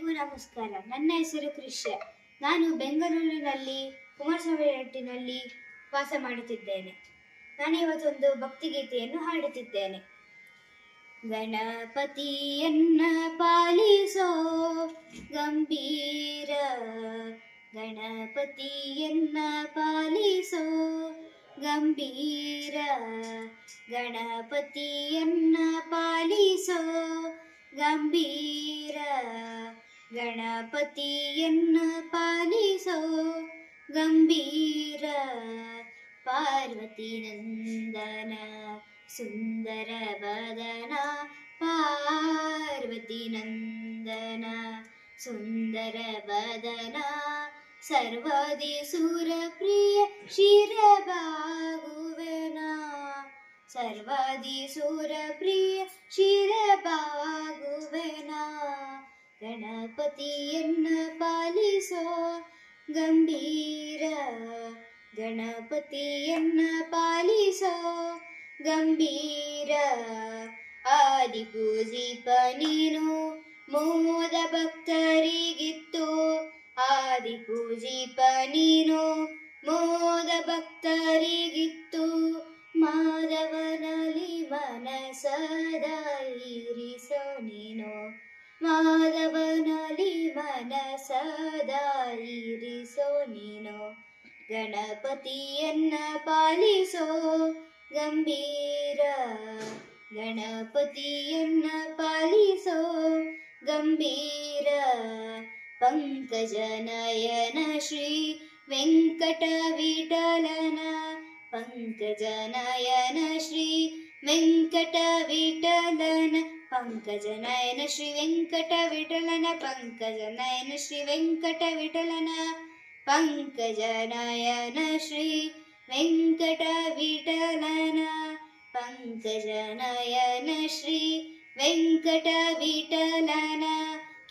ನಮಸ್ಕಾರ. ನನ್ನ ಹೆಸರು ಕೃಷ್ಯ ನಾನು ಬೆಂಗಳೂರಿನಲ್ಲಿ ಕುಮಾರಸ್ವಾಮಿ ವಾಸ ಮಾಡುತ್ತಿದ್ದೇನೆ. ನಾನು ಇವತ್ತೊಂದು ಭಕ್ತಿಗೀತೆಯನ್ನು ಹಾಡುತ್ತಿದ್ದೇನೆ. ಗಣಪತಿಯನ್ನ ಪಾಲಿಸೋ ಗಂಭೀರ ಗಣಪತಿಯನ್ನ ಪಾಲಿಸೋ ಗಂಭೀರ ಗಣಪತಿಯನ್ನ ಪಾಲಿಸೋ ಗಂಭೀರ ಗಣಪತಿಯನ್ನ ಪಾಲಿಸೋ ಗಂಭೀರ ಪಾರ್ವತಿ ನಂದನ ಸುಂದರ ವದನ ಪಾರ್ವತಿ ನಂದನ ಸುಂದರ ವದನ ಸರ್ವಾದಿ ಸುರ ಪ್ರಿಯ ಶಿರಬಾಗುವೆನ ಸರ್ವಾದಿ ಸುರ ಪ್ರಿಯ ಶಿರಬಾಗುವೆನ ಗಣಪತಿಯನ್ನ ಪಾಲಿಸೋ ಗಂಭೀರ ಗಣಪತಿಯನ್ನ ಪಾಲಿಸೋ ಗಂಭೀರ ಆದಿ ಪೂಜಿಪ ನೀನು ಮೋದ ಭಕ್ತರಿಗಿತ್ತು. ಆದಿ ಪೂಜಿಪ ನೀನು ಮೋದ ಭಕ್ತರಿಗಿತ್ತು. ಗಣಪತಿಯನ್ನ ಪಾಲಿಸೋ ಗಂಭೀರ ಗಣಪತಿಯನ್ನ ಪಾಲಿಸೋ ಗಂಭೀರ ಪಂಕಜನಯನ ಶ್ರೀ ವೆಂಕಟ ವಿಠಲನ ಪಂಕಜನಯನ ಶ್ರೀ ವೆಂಕಟ ವಿಠಲನ ಪಂಕಜನಯನ ಶ್ರೀ ವೆಂಕಟ ವಿಠಲನ पङ्कजनयन श्री पङ्कजनयन पङ्कजनयनश्री वेङ्कटविटलन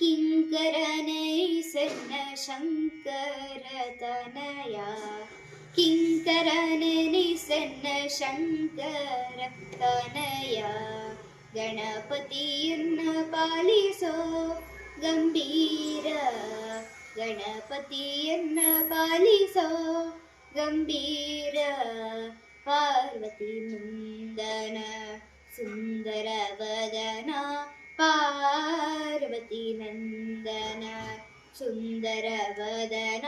किङ्करनैसन् शङ्करतनया किङ्करननिसन् शङ्करतनया गणपतिं न पालिसो गम्भीर ಗಣಪತಿಯನ್ನ ಪಾಲಿಸೋ ಗಂಭೀರ ಗಣಪತಿಯನ್ನ ಪಾಲಿಸೋ ಗಂಭೀರ ಪಾರ್ವತಿ ನಂದನ ಸುಂದರ ವದನ ಪಾರ್ವತಿ ನಂದನ ಸುಂದರ ವದನ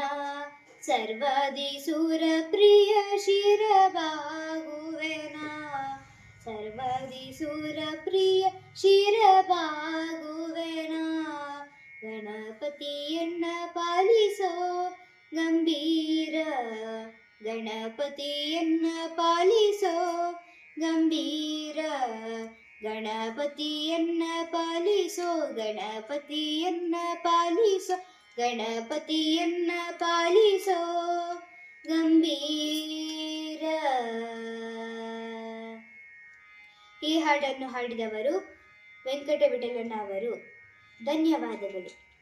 ಸರ್ವಾದಿ ಸುರ ಪ್ರಿಯ ಶಿರಬಾಗುವೆನ ಸರ್ವಾದಿ ಸುರ ಪ್ರಿಯ ಶಿರಬಾಗುವೆನ ಗಣಪತಿಯನ್ನ ಪಾಲಿಸೋ ಗಂಭೀರ ಗಣಪತಿಯನ್ನ ಪಾಲಿಸೋ ಗಣಪತಿಯನ್ನ ಪಾಲಿಸೋ ಗಣಪತಿಯನ್ನ ಪಾಲಿಸೋ ಗಂಭೀರ. ಈ ಹಾಡನ್ನು ಹಾಡಿದವರು ವೆಂಕಟ ವಿಠಲಣ್ಣ ಅವರು ಧನ್ಯವಾದಗಳು.